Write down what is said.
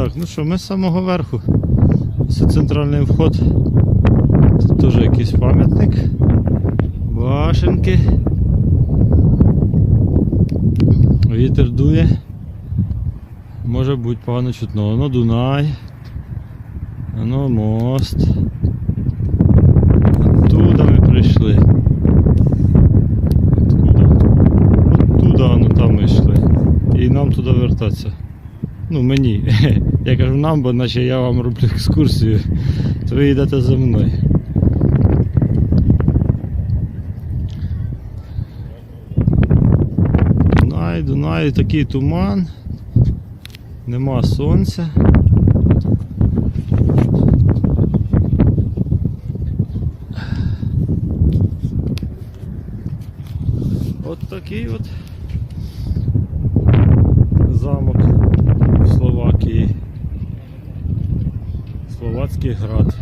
Так, ну що, ми з самого верху. Це центральний вход. Тут теж якийсь пам'ятник. Башенки. Вітер дує. Може бути погано чутно. Воно Дунай. Воно мост. Оттуда ми прийшли. Откуда? Оттуда, ну там ми йшли. І нам туди вертатися. Ну, мені. Я кажу нам, бо наче я вам роблю екскурсію, то ви йдете за мною. Дунай, Дунай, такий туман. Нема сонця. От такий от Кіровоградський град.